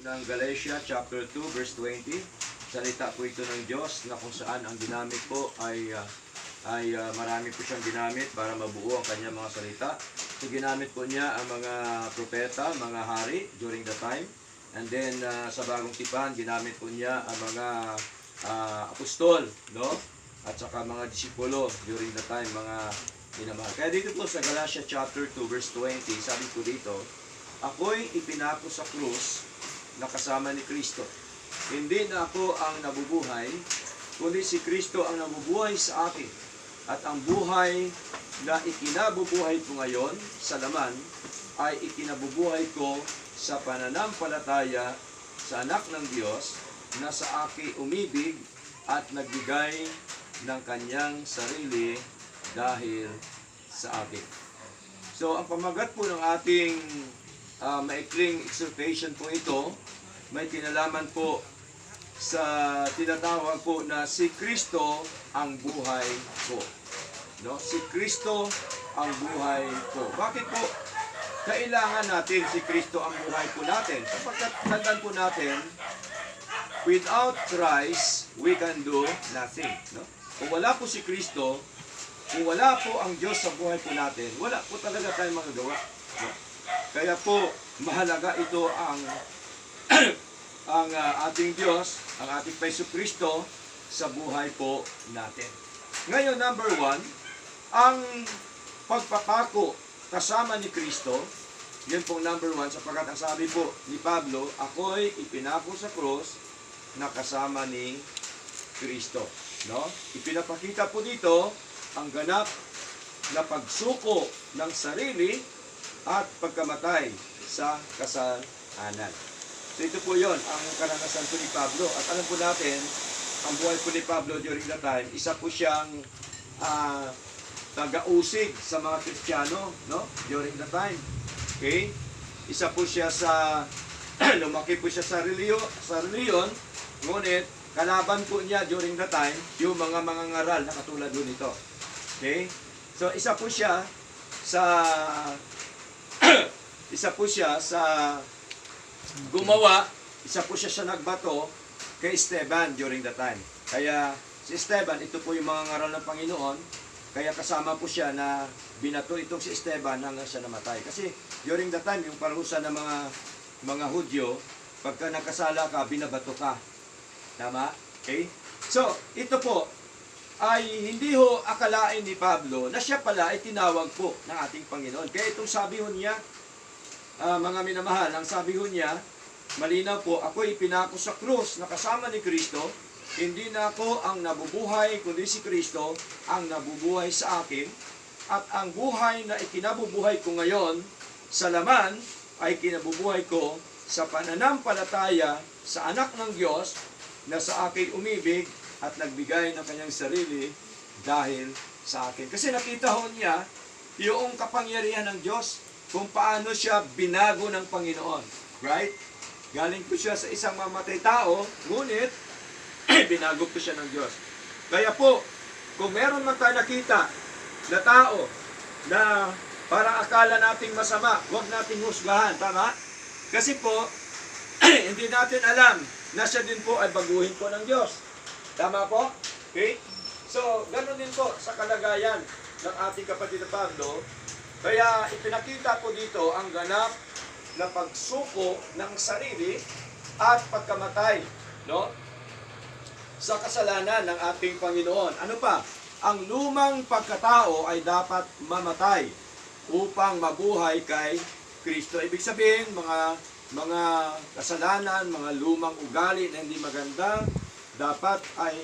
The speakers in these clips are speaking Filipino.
ng Galatia chapter 2 verse 20. Salita po ito ng Diyos na kung saan ang ginamit po ay ah, ay ah, marami po siyang ginamit para mabuo ang kanyang mga salita. So ginamit po niya ang mga propeta, mga hari during the time. And then ah, sa bagong tipan, ginamit po niya ang mga ah, apostol, no? At saka mga disipulo during the time, mga minamahal. Kaya dito po sa Galatia chapter 2 verse 20, sabi po dito, Ako'y ipinako sa krus na kasama ni Kristo. Hindi na ako ang nabubuhay, kundi si Kristo ang nabubuhay sa akin. At ang buhay na ikinabubuhay ko ngayon sa laman ay ikinabubuhay ko sa pananampalataya sa anak ng Diyos na sa akin umibig at nagbigay ng kanyang sarili dahil sa akin. So, ang pamagat po ng ating ah, maikling exhortation po ito, may kinalaman po sa tinatawag po na si Kristo ang buhay ko. No? Si Kristo ang buhay ko. Bakit po kailangan natin si Kristo ang buhay po natin? Sapagkat tandaan po natin, without Christ, we can do nothing. No? Kung wala po si Kristo, kung wala po ang Diyos sa buhay po natin, wala po talaga tayong magagawa. No? Kaya po, mahalaga ito ang ang ah, ating Diyos, ang ating Peso Kristo sa buhay po natin. Ngayon, number one, ang pagpapako kasama ni Kristo, yun pong number one, sapagkat ang sabi po ni Pablo, ako'y ipinako sa cross na kasama ni Kristo. No? Ipinapakita po dito ang ganap na pagsuko ng sarili at pagkamatay sa kasalanan. So ito po yon ang karanasan po ni Pablo. At alam po natin, ang buhay po ni Pablo during that time, isa po siyang ah, taga-usig sa mga Kristiyano no? during that time. Okay? Isa po siya sa, lumaki po siya sa reliyo, sa reliyon, ngunit kalaban po niya during that time yung mga mga ngaral na katulad po nito. Okay? So isa po siya sa isa po siya sa gumawa, isa po siya sa nagbato kay Esteban during the time. Kaya si Esteban, ito po yung mga ngaral ng Panginoon, kaya kasama po siya na binato itong si Esteban hanggang siya namatay. Kasi during the time, yung parusa ng mga mga Hudyo, pagka nakasala ka, binabato ka. Tama? Okay? So, ito po, ay hindi ho akalain ni Pablo na siya pala ay tinawag po ng ating Panginoon. Kaya itong sabi ho niya, ah, mga minamahal, ang sabi ho niya, malinaw po, ako ipinako sa krus na kasama ni Kristo, hindi na ako ang nabubuhay, kundi si Kristo ang nabubuhay sa akin, at ang buhay na ikinabubuhay ko ngayon sa laman ay kinabubuhay ko sa pananampalataya sa anak ng Diyos na sa akin umibig at nagbigay ng kanyang sarili dahil sa akin. Kasi nakita ho niya yung kapangyarihan ng Diyos kung paano siya binago ng Panginoon. Right? Galing po siya sa isang mamatay tao, ngunit binago po siya ng Diyos. Kaya po, kung meron man tayo nakita na tao na parang akala nating masama, huwag nating husgahan. Tama? Kasi po, hindi natin alam na siya din po ay baguhin po ng Diyos. Tama po? Okay? So, ganoon din po sa kalagayan ng ating kapatid na Pablo. Kaya ipinakita po dito ang ganap na pagsuko ng sarili at pagkamatay no? sa kasalanan ng ating Panginoon. Ano pa? Ang lumang pagkatao ay dapat mamatay upang mabuhay kay Kristo. Ibig sabihin, mga mga kasalanan, mga lumang ugali na hindi maganda, dapat ay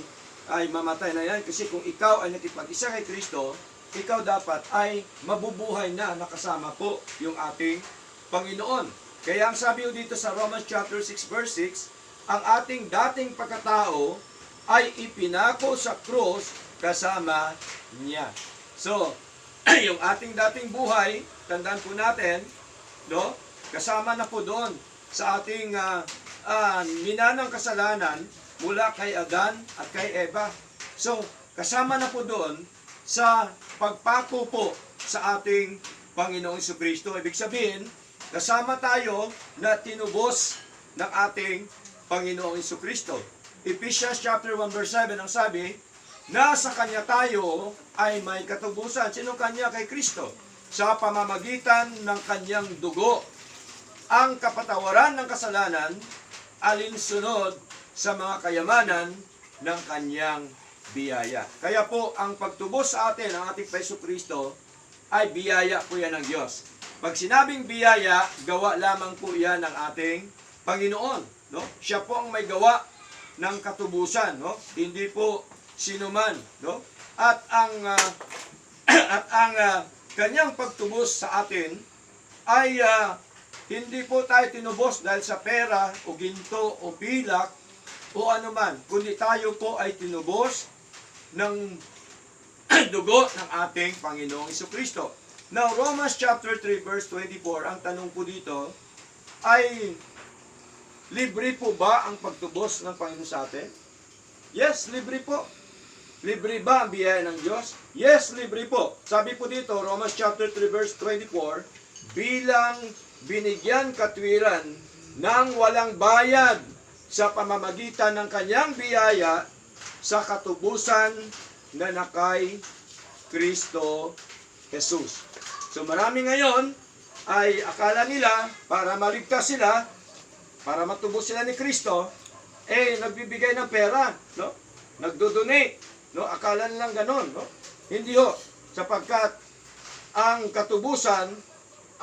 ay mamatay na yan kasi kung ikaw ay nakipag-isa kay Kristo, ikaw dapat ay mabubuhay na nakasama po yung ating Panginoon. Kaya ang sabi ko dito sa Romans chapter 6 verse 6, ang ating dating pagkatao ay ipinako sa krus kasama niya. So, yung ating dating buhay, tandaan po natin, no? Kasama na po doon sa ating ah, ah, minanang kasalanan mula kay Adan at kay Eva. So, kasama na po doon sa pagpako sa ating Panginoong Kristo. Ibig sabihin, kasama tayo na tinubos ng ating Panginoong Kristo. Ephesians chapter 1 verse 7 ang sabi, na sa Kanya tayo ay may katubusan. Sino Kanya? Kay Kristo. Sa pamamagitan ng Kanyang dugo. Ang kapatawaran ng kasalanan alinsunod sa mga kayamanan ng Kanyang biyaya. Kaya po, ang pagtubos sa atin, ang ating Peso Kristo, ay biyaya po yan ng Diyos. Pag sinabing biyaya, gawa lamang po yan ng ating Panginoon. No? Siya po ang may gawa ng katubusan, no? Hindi po sinuman, no? At ang ah, at ang ah, kanyang pagtubos sa atin ay ah, hindi po tayo tinubos dahil sa pera o ginto o pilak o anuman, kundi tayo po ay tinubos ng dugo ng ating Panginoong Kristo. Now, Romans chapter 3 verse 24, ang tanong po dito ay libre po ba ang pagtubos ng Panginoon sa atin? Yes, libre po. Libre ba ang biyaya ng Diyos? Yes, libre po. Sabi po dito, Romans chapter 3 verse 24, bilang binigyan katwiran ng walang bayad sa pamamagitan ng kanyang biyaya sa katubusan na nakay Kristo Jesus. So marami ngayon ay akala nila para maligtas sila, para matubos sila ni Kristo, eh nagbibigay ng pera, no? Nagdo-donate, no? Akala nilang ganon, no? Hindi ho, sapagkat ang katubusan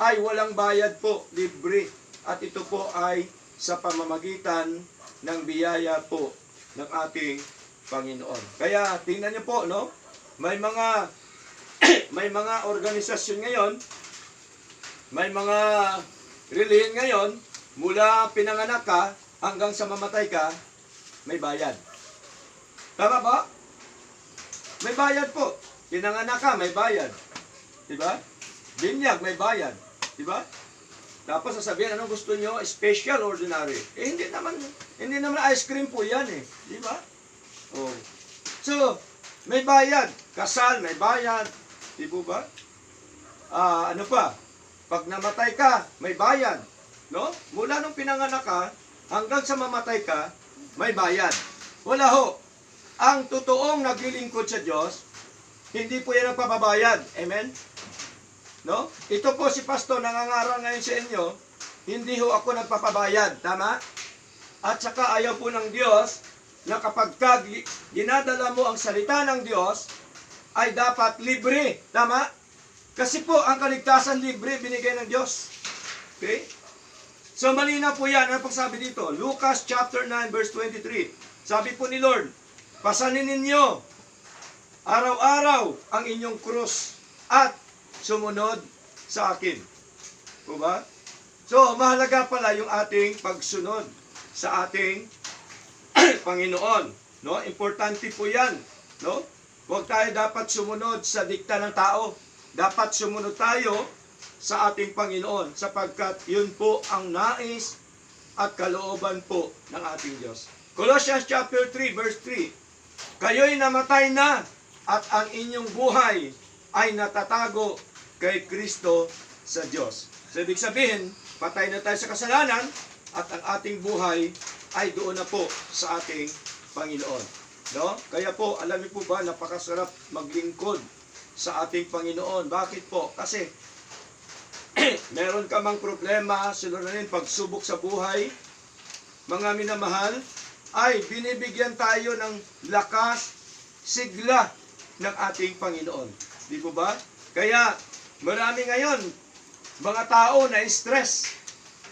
ay walang bayad po, libre. At ito po ay sa pamamagitan ng biyaya po ng ating Panginoon. Kaya tingnan niyo po, no? May mga may mga organisasyon ngayon, may mga relihiyon ngayon, mula pinanganak ka hanggang sa mamatay ka, may bayad. Tama ba? May bayad po. Pinanganak ka, may bayad. Diba? Binyag, may bayad. Diba? Tapos sasabihin, anong gusto nyo? Special, ordinary. Eh, hindi naman, hindi naman ice cream po yan eh. Di ba? Oh. So, may bayad. Kasal, may bayad. Di po ba? Ah, ano pa? Pag namatay ka, may bayad. No? Mula nung pinanganak ka, hanggang sa mamatay ka, may bayad. Wala ho. Ang totoong naglilingkod sa Diyos, hindi po yan ang pababayad. Amen? No? Ito po si Pastor nangangaral ngayon sa inyo, hindi ho ako nagpapabayad. Tama? At saka ayaw po ng Diyos na kapag ka ginadala mo ang salita ng Diyos, ay dapat libre. Tama? Kasi po, ang kaligtasan libre binigay ng Diyos. Okay? So, malinaw po yan. Ano pang sabi dito? Lucas chapter 9 verse 23. Sabi po ni Lord, pasanin ninyo araw-araw ang inyong krus at sumunod sa akin. Po ba? So, mahalaga pala yung ating pagsunod sa ating Panginoon. No? Importante po yan. No? Huwag tayo dapat sumunod sa dikta ng tao. Dapat sumunod tayo sa ating Panginoon sapagkat yun po ang nais at kalooban po ng ating Diyos. Colossians chapter 3 verse 3 Kayo'y namatay na at ang inyong buhay ay natatago kay Kristo sa Diyos. So, ibig sabihin, patay na tayo sa kasalanan at ang ating buhay ay doon na po sa ating Panginoon. No? Kaya po, alam niyo po ba, napakasarap maglingkod sa ating Panginoon. Bakit po? Kasi meron ka mang problema, siluranin, pagsubok sa buhay, mga minamahal, ay binibigyan tayo ng lakas, sigla ng ating Panginoon. Di po ba? Kaya marami ngayon mga tao na stress.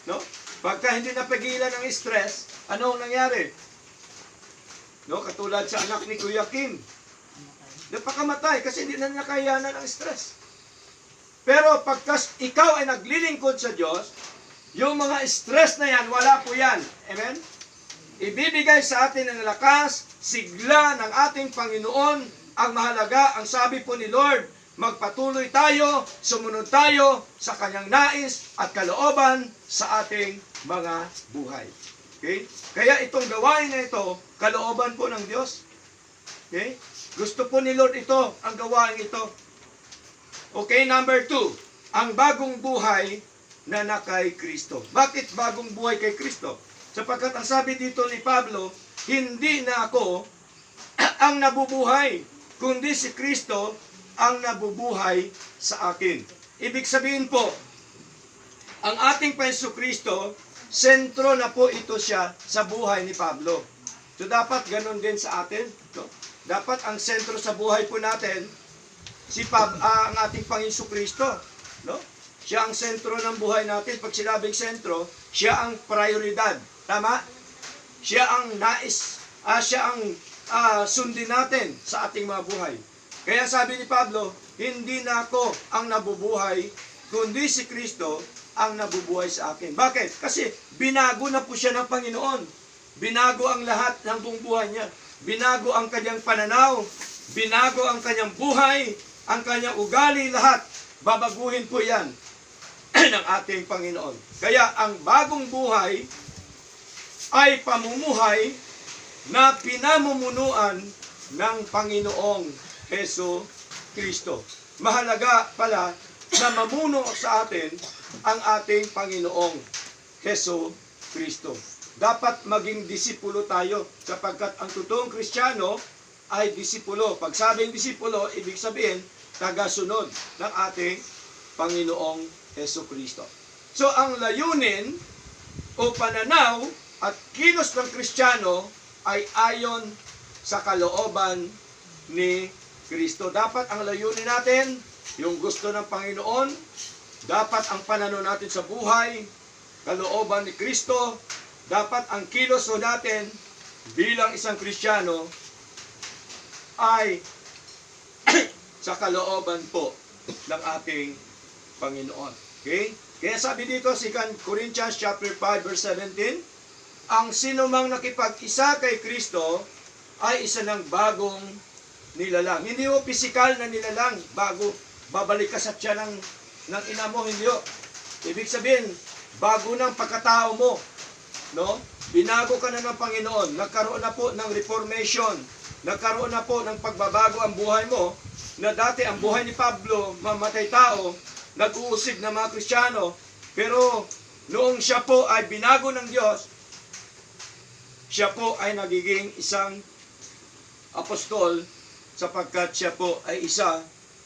No? Pagka hindi napigilan ng stress, ano ang nangyari? No, katulad sa anak ni Kuya Kim. Napakamatay kasi hindi na nakayanan ang stress. Pero pagka ikaw ay naglilingkod sa Diyos, yung mga stress na yan, wala po yan. Amen? Ibibigay sa atin ng lakas, sigla ng ating Panginoon, ang mahalaga, ang sabi po ni Lord, magpatuloy tayo, sumunod tayo sa kanyang nais at kalooban sa ating mga buhay. Okay? Kaya itong gawain na ito, kalooban po ng Diyos. Okay? Gusto po ni Lord ito, ang gawain ito. Okay, number two, ang bagong buhay na na kay Kristo. Bakit bagong buhay kay Kristo? Sapagkat ang sabi dito ni Pablo, hindi na ako ang nabubuhay, kundi si Kristo ang nabubuhay sa akin. Ibig sabihin po, ang ating Paiso Kristo, sentro na po ito siya sa buhay ni Pablo. So dapat ganun din sa atin. No? Dapat ang sentro sa buhay po natin, si Pab, ah, ang ating Panginoon Kristo. No? Siya ang sentro ng buhay natin. Pag sinabing sentro, siya ang prioridad. Tama? Siya ang nais, ah, siya ang ah, sundin natin sa ating mga buhay. Kaya sabi ni Pablo, hindi na ako ang nabubuhay, kundi si Kristo ang nabubuhay sa akin. Bakit? Kasi binago na po siya ng Panginoon. Binago ang lahat ng buong buhay niya. Binago ang kanyang pananaw. Binago ang kanyang buhay. Ang kanyang ugali, lahat. Babaguhin po yan ng ating Panginoon. Kaya ang bagong buhay ay pamumuhay na pinamumunuan ng Panginoong Heso Kristo. Mahalaga pala na mamuno sa atin ang ating Panginoong Heso Kristo. Dapat maging disipulo tayo sapagkat ang totoong Kristiyano ay disipulo. Pag sabing disipulo, ibig sabihin tagasunod ng ating Panginoong Heso Kristo. So ang layunin o pananaw at kilos ng Kristiyano ay ayon sa kalooban ni Kristo. Dapat ang layunin natin, yung gusto ng Panginoon, dapat ang pananaw natin sa buhay, kalooban ni Kristo, dapat ang kilos natin bilang isang Kristiyano ay sa kalooban po ng ating Panginoon. Okay? Kaya sabi dito, 2 Corinthians chapter 5 verse 17, ang sino mang nakipag-isa kay Kristo ay isa ng bagong nilalang. Hindi mo pisikal na nilalang bago babalik ka sa tiyan ng, ng ina mo, hindi. Ibig sabihin, bago ng pagkatao mo. No? Binago ka na ng Panginoon. Nagkaroon na po ng reformation. Nagkaroon na po ng pagbabago ang buhay mo na dati ang buhay ni Pablo, mamatay tao, nag-uusig ng mga Kristiyano, pero noong siya po ay binago ng Diyos, siya po ay nagiging isang apostol sapagkat siya po ay isa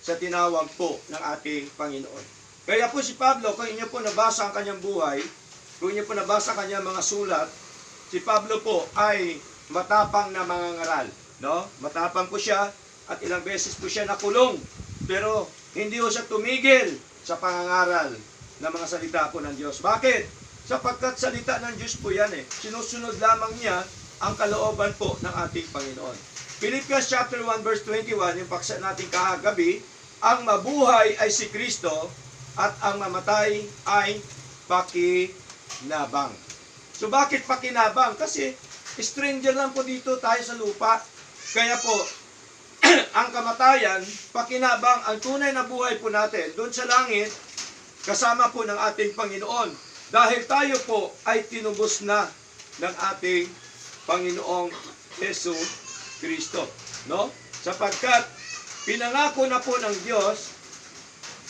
sa tinawag po ng ating Panginoon. Kaya po si Pablo, kung inyo po nabasa ang kanyang buhay, kung inyo po nabasa ang kanyang mga sulat, si Pablo po ay matapang na mga ngaral. No? Matapang po siya at ilang beses po siya nakulong. Pero hindi po siya tumigil sa pangangaral ng mga salita po ng Diyos. Bakit? Sapagkat salita ng Diyos po yan eh. Sinusunod lamang niya ang kalooban po ng ating Panginoon. Philippians chapter 1 verse 21, yung paksa natin kahagabi, ang mabuhay ay si Kristo at ang mamatay ay pakinabang. So bakit pakinabang? Kasi stranger lang po dito tayo sa lupa. Kaya po, ang kamatayan, pakinabang, ang tunay na buhay po natin, doon sa langit, kasama po ng ating Panginoon. Dahil tayo po ay tinubos na ng ating Panginoong Yesu Kristo. No? Sapagkat pinangako na po ng Diyos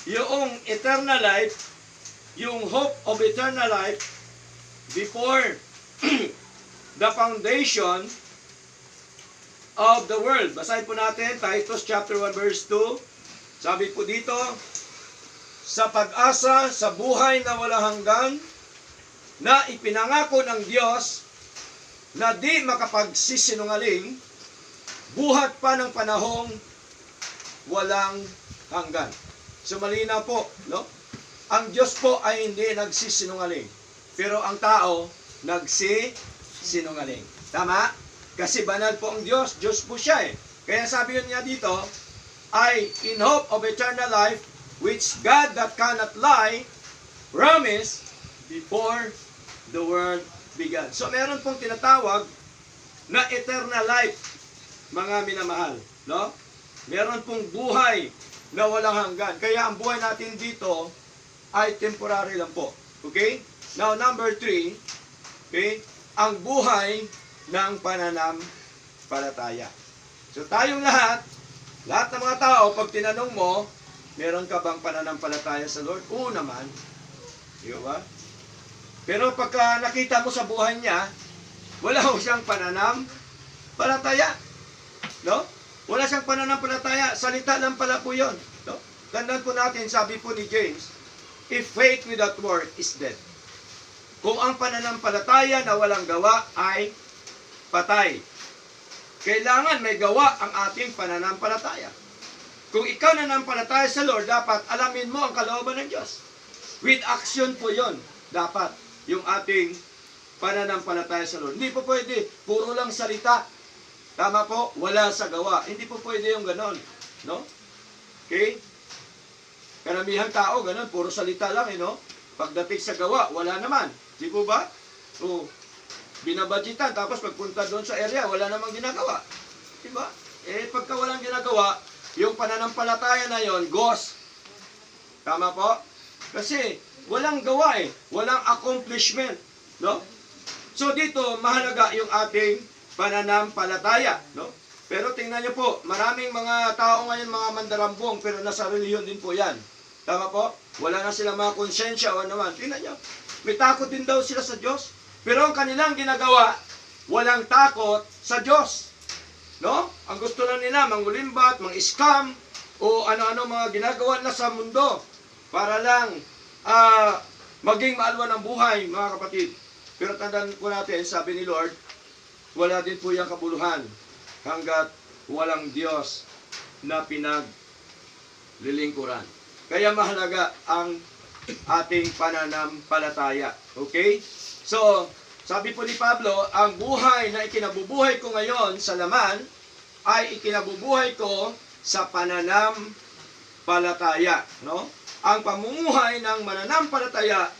yung eternal life, yung hope of eternal life before the foundation of the world. Basahin po natin Titus chapter 1 verse 2. Sabi po dito, sa pag-asa sa buhay na walang hanggan na ipinangako ng Diyos na di makapagsisinungaling buhat pa ng panahong walang hanggan. So malinaw po, no? Ang Diyos po ay hindi nagsisinungaling. Pero ang tao, nagsisinungaling. Tama? Kasi banal po ang Diyos. Diyos po siya eh. Kaya sabi niya dito, ay in hope of eternal life, which God that cannot lie, promised before the world began. So meron pong tinatawag na eternal life, mga minamahal. No? Meron pong buhay na walang hanggan. Kaya ang buhay natin dito ay temporary lang po. Okay? Now, number three, okay, ang buhay ng pananampalataya. So tayong lahat, lahat ng mga tao, pag tinanong mo, meron ka bang pananampalataya sa Lord? Oo naman. Di ba? Pero pagka nakita mo sa buhay niya, wala ho siyang pananam, palataya. No? Wala siyang pananampalataya. Salita lang pala po yun. No? Tandaan po natin, sabi po ni James, if faith without work is dead. Kung ang pananampalataya na walang gawa ay patay. Kailangan may gawa ang ating pananampalataya. Kung ikaw nanampalataya sa Lord, dapat alamin mo ang kalooban ng Diyos. With action po yon dapat yung ating pananampalataya sa Lord. Hindi po pwede, puro lang salita. Tama po, wala sa gawa. Hindi po pwede yung ganon. No? Okay? Karamihan tao, ganon, puro salita lang, eh, no? Pagdating sa gawa, wala naman. Di po ba? O, binabadgetan, tapos pagpunta doon sa area, wala namang ginagawa. Di ba? Eh, pagka walang ginagawa, yung pananampalataya na yon, ghost. Tama po? Kasi, walang gawa eh. Walang accomplishment. No? So, dito, mahalaga yung ating pananampalataya. No? Pero tingnan nyo po, maraming mga tao ngayon, mga mandarambong, pero nasa reliyon din po yan. Tama po? Wala na silang mga konsensya o ano man. Tingnan nyo. May takot din daw sila sa Diyos. Pero ang kanilang ginagawa, walang takot sa Diyos. No? Ang gusto lang nila, mangulimbat, mang-scam, o ano-ano mga ginagawa na sa mundo para lang ah, maging maalwan ng buhay, mga kapatid. Pero tandaan po natin, sabi ni Lord, wala din po yung kabuluhan hanggat walang Diyos na pinaglilingkuran. Kaya mahalaga ang ating pananampalataya. Okay? So, sabi po ni Pablo, ang buhay na ikinabubuhay ko ngayon sa laman ay ikinabubuhay ko sa pananampalataya. No? Ang pamumuhay ng mananampalataya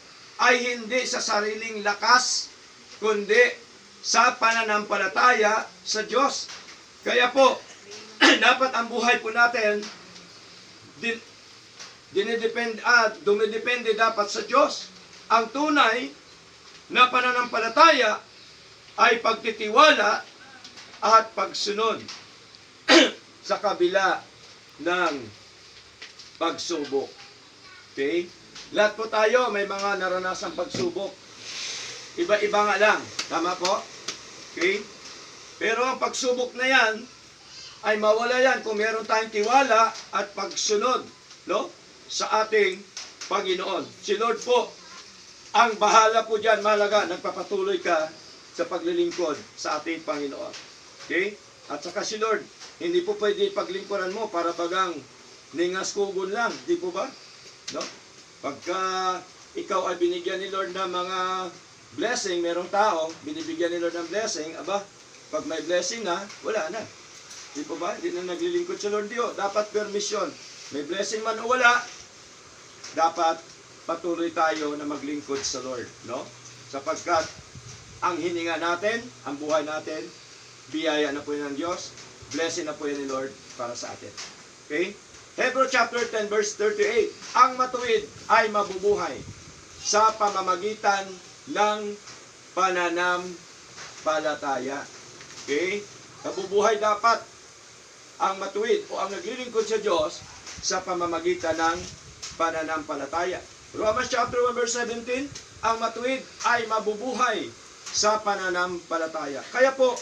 ay hindi sa sariling lakas, kundi sa pananampalataya sa Diyos. Kaya po, dapat ang buhay po natin din, dinidepende, ah, dumidepende dapat sa Diyos. Ang tunay na pananampalataya ay pagtitiwala at pagsunod sa kabila ng pagsubok. Okay? Lahat po tayo may mga naranasang pagsubok. Iba-iba nga lang. Tama po? Okay? Pero ang pagsubok na yan, ay mawala yan kung meron tayong tiwala at pagsunod no? sa ating Panginoon. Si Lord po, ang bahala po dyan, malaga, nagpapatuloy ka sa paglilingkod sa ating Panginoon. Okay? At saka si Lord, hindi po pwede paglingkuran mo para bagang ningas kugon lang. Di po ba? No? Pagka ikaw ay binigyan ni Lord ng mga blessing, merong tao, binibigyan ni Lord ng blessing, aba, pag may blessing na, wala na. Di po ba? Hindi na naglilingkod sa Lord Dio. Dapat permission. May blessing man o wala, dapat patuloy tayo na maglingkod sa Lord. No? Sapagkat ang hininga natin, ang buhay natin, biyaya na po yan ng Diyos, blessing na po yan ni Lord para sa atin. Okay? Hebrew chapter 10 verse 38, ang matuwid ay mabubuhay sa pamamagitan ng pananampalataya. Okay? Nabubuhay dapat ang matuwid o ang naglilingkod sa Diyos sa pamamagitan ng pananampalataya. Romans chapter 1 verse 17, ang matuwid ay mabubuhay sa pananampalataya. Kaya po,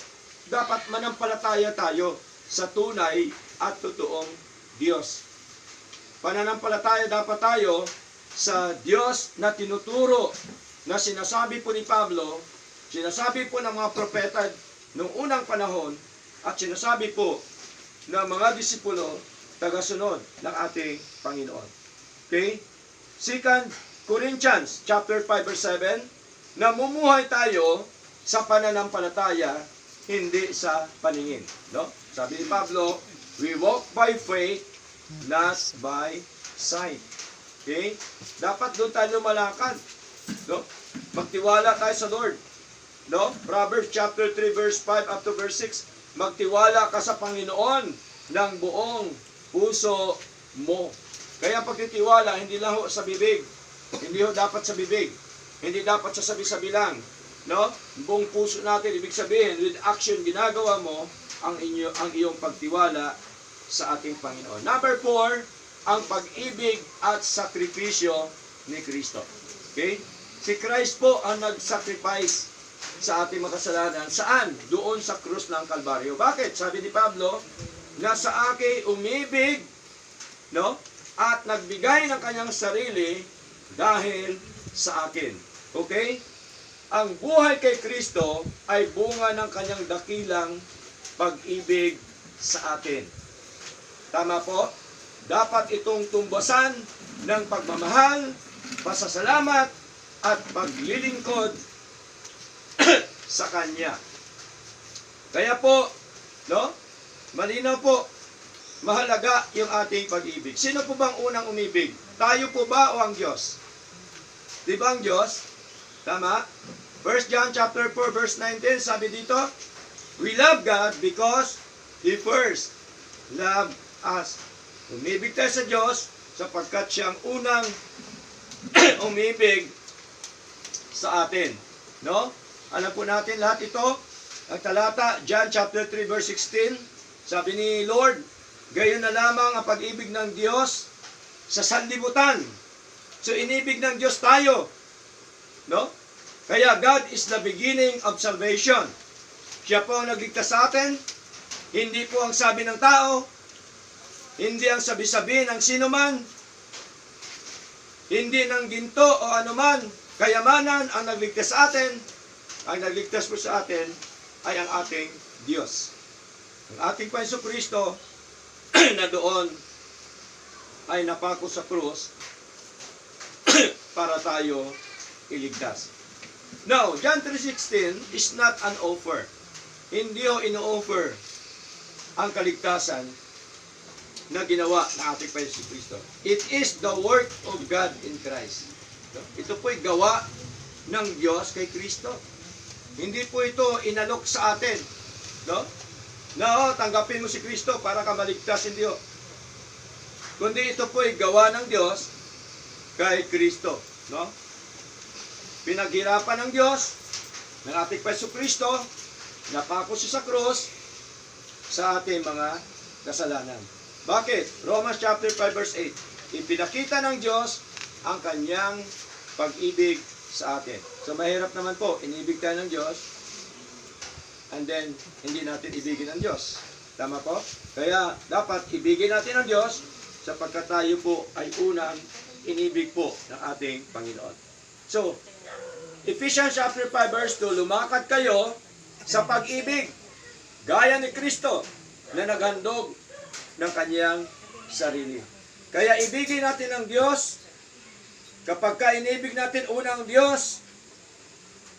dapat manampalataya tayo sa tunay at totoong Diyos. Pananampalataya dapat tayo sa Diyos na tinuturo na sinasabi po ni Pablo, sinasabi po ng mga propeta noong unang panahon at sinasabi po ng mga disipulo tagasunod ng ating Panginoon. Okay? Second Corinthians chapter 5 verse 7, namumuhay tayo sa pananampalataya, hindi sa paningin. No? Sabi ni Pablo, we walk by faith, not by sight. Okay? Dapat doon tayo lumalakad. No? Magtiwala tayo sa Lord. No? Proverbs chapter 3 verse 5 up to verse 6. Magtiwala ka sa Panginoon ng buong puso mo. Kaya pagtitiwala, hindi lang ho sa bibig. Hindi ho dapat sa bibig. Hindi dapat sa sabi-sabi lang. No? Buong puso natin, ibig sabihin, with action, ginagawa mo ang, inyo, ang iyong pagtiwala sa ating Panginoon. Number four, ang pag-ibig at sakripisyo ni Kristo. Okay? Si Christ po ang nag-sacrifice sa ating mga kasalanan. Saan? Doon sa krus ng Kalbaryo. Bakit? Sabi ni Pablo, na sa akin umibig, no? At nagbigay ng kanyang sarili dahil sa akin. Okay? Ang buhay kay Kristo ay bunga ng kanyang dakilang pag-ibig sa atin. Tama po? Dapat itong tumbasan ng pagmamahal, pasasalamat, at paglilingkod sa Kanya. Kaya po, no? Malinaw po, mahalaga yung ating pag-ibig. Sino po bang unang umibig? Tayo po ba o ang Diyos? Di ba ang Diyos? Tama? 1 John chapter 4 verse 19 sabi dito, We love God because He first loved us. Umibig tayo sa Diyos sapagkat siya ang unang umibig sa atin. No? Alam po natin lahat ito. Ang talata, John chapter 3 verse 16, sabi ni Lord, gayon na lamang ang pag-ibig ng Diyos sa sanlibutan. So inibig ng Diyos tayo. No? Kaya God is the beginning of salvation. Siya po ang nagligtas sa atin. Hindi po ang sabi ng tao. Hindi ang sabi-sabi ng sino man. Hindi ng ginto o anuman. Kayamanan ang nagligtas sa atin. Ang nagligtas po sa atin ay ang ating Diyos. Ang ating Panginoon Kristo na doon ay napako sa krus para tayo iligtas. Now, John 3.16 is not an offer. Hindi ho ino-offer ang kaligtasan na ginawa ng ating Panginoon Kristo. It is the work of God in Christ. No? Ito po'y gawa ng Diyos kay Kristo. Hindi po ito inalok sa atin. No? Na oh, tanggapin mo si Kristo para ka maligtas, hindi ho. Kundi ito po'y gawa ng Diyos kay Kristo. No? Pinaghirapan ng Diyos ng ating Panginoon Kristo, napako siya sa krus sa ating mga kasalanan. Bakit? Romans chapter 5 verse 8. Ipinakita ng Diyos ang kanyang pag-ibig sa atin. So mahirap naman po, inibig tayo ng Diyos and then hindi natin ibigin ang Diyos. Tama po? Kaya dapat ibigin natin ang Diyos sapagkat tayo po ay unang inibig po ng ating Panginoon. So, Ephesians chapter 5 verse 2, lumakad kayo sa pag-ibig gaya ni Kristo na naghandog ng kanyang sarili. Kaya ibigin natin ang Diyos kapag ka inibig natin unang Diyos,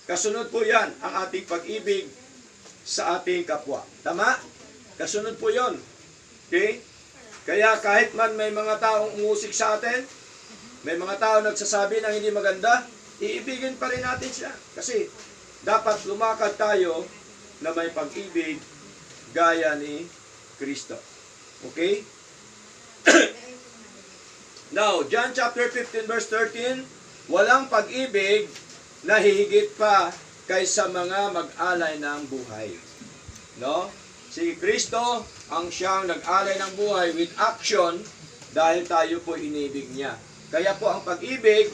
kasunod po yan ang ating pag-ibig sa ating kapwa. Tama? Kasunod po yon. Okay? Kaya kahit man may mga taong umusik sa atin, may mga tao nagsasabi ng hindi maganda, iibigin pa rin natin siya. Kasi dapat lumakad tayo na may pag-ibig gaya ni Kristo. Okay? Now, John chapter 15 verse 13, walang pag-ibig na hihigit pa kaysa mga mag-alay ng buhay. No? Si Kristo ang siyang nag-alay ng buhay with action dahil tayo po inibig niya. Kaya po ang pag-ibig,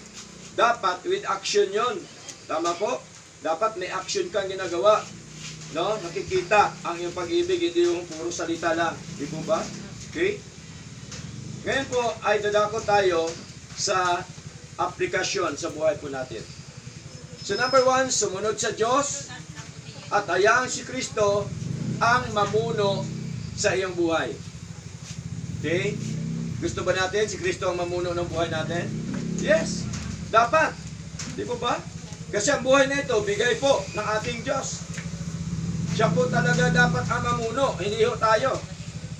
dapat with action yon. Tama po? Dapat may action kang ginagawa. No? Nakikita ang iyong pag-ibig, hindi yung puro salita lang. Di ba? Okay? Ngayon po ay dadako tayo sa aplikasyon sa buhay po natin. So number one, sumunod sa Diyos at hayaan si Kristo ang mamuno sa iyong buhay. Okay? Gusto ba natin si Kristo ang mamuno ng buhay natin? Yes. Dapat. Di po ba? Kasi ang buhay na ito, bigay po ng ating Diyos. Siya po talaga dapat ang mamuno, hindi ho tayo.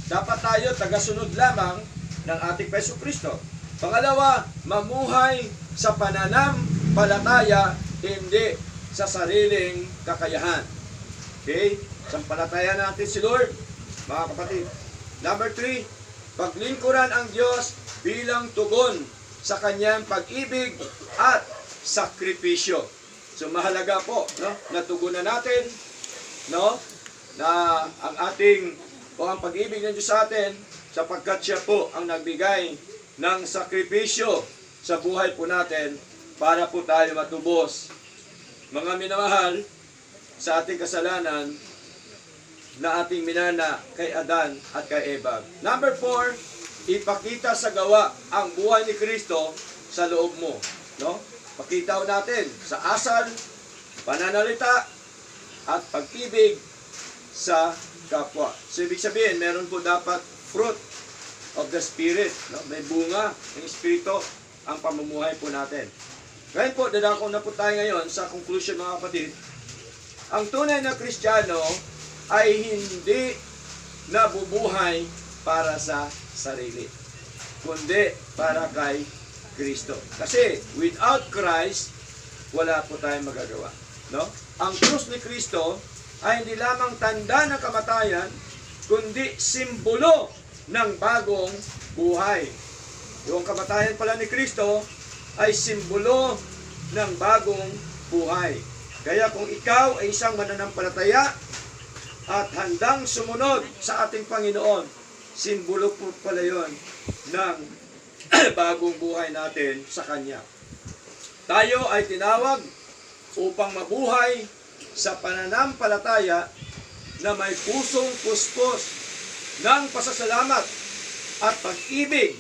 Dapat tayo tagasunod lamang ng ating Peso Kristo. Pangalawa, mamuhay sa pananampalataya, hindi sa sariling kakayahan. Okay? Sampalatayan natin si Lord, mga kapatid. Number three, paglingkuran ang Diyos bilang tugon sa kanyang pag-ibig at sakripisyo. So mahalaga po, no, na tugunan natin, no, na ang ating o ang pag-ibig ng Diyos sa atin sapagkat siya po ang nagbigay ng sakripisyo sa buhay po natin para po tayo matubos. Mga minamahal, sa ating kasalanan na ating minana kay Adan at kay Eva. Number four, ipakita sa gawa ang buhay ni Kristo sa loob mo. No? Pakita natin sa asal, pananalita, at pag-ibig sa kapwa. So, ibig sabihin, meron po dapat fruit of the Spirit. No? May bunga ng Espiritu ang pamumuhay po natin. Ngayon po, dadako na po tayo ngayon sa conclusion mga kapatid. Ang tunay na Kristiyano ay hindi nabubuhay para sa sarili, kundi para kay Kristo. Kasi without Christ, wala po tayong magagawa. No? Ang krus ni Kristo ay hindi lamang tanda ng kamatayan, kundi simbolo ng bagong buhay. Yung kamatayan pala ni Kristo ay simbolo ng bagong buhay. Kaya kung ikaw ay isang mananampalataya at handang sumunod sa ating Panginoon, simbolo po pala yon ng bagong buhay natin sa Kanya. Tayo ay tinawag upang mabuhay sa pananampalataya na may pusong puspos ng pasasalamat at pag-ibig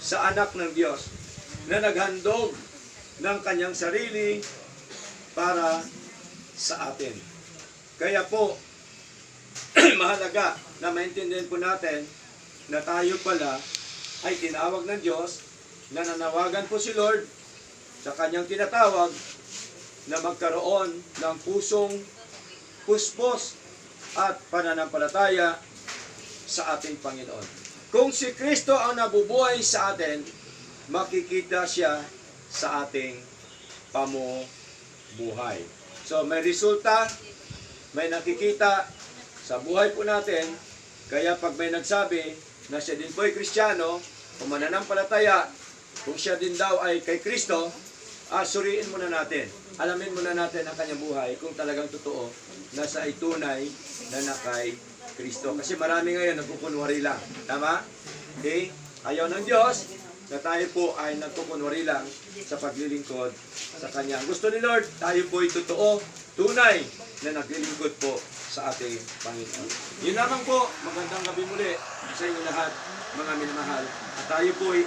sa anak ng Diyos na naghandog ng kanyang sarili para sa atin. Kaya po, mahalaga na maintindihan po natin na tayo pala ay tinawag ng Diyos na nanawagan po si Lord sa kanyang tinatawag na magkaroon ng pusong puspos at pananampalataya sa ating Panginoon. Kung si Kristo ang nabubuhay sa atin, makikita siya sa ating pamubuhay. So may resulta, may nakikita sa buhay po natin, kaya pag may nagsabi na siya din po ay Kristiyano, o mananampalataya, kung siya din daw ay kay Kristo, ah, suriin muna natin. Alamin muna natin ang kanyang buhay kung talagang totoo na sa ay tunay na nakay Kristo. Kasi marami ngayon nagkukunwari lang. Tama? Okay? Ayaw ng Diyos na tayo po ay nagkukunwari lang sa paglilingkod sa Kanya. Gusto ni Lord, tayo po ay totoo, tunay na naglilingkod po sa ating Panginoon. Yun lamang po, magandang gabi muli sa inyo lahat, mga minamahal. At tayo po ay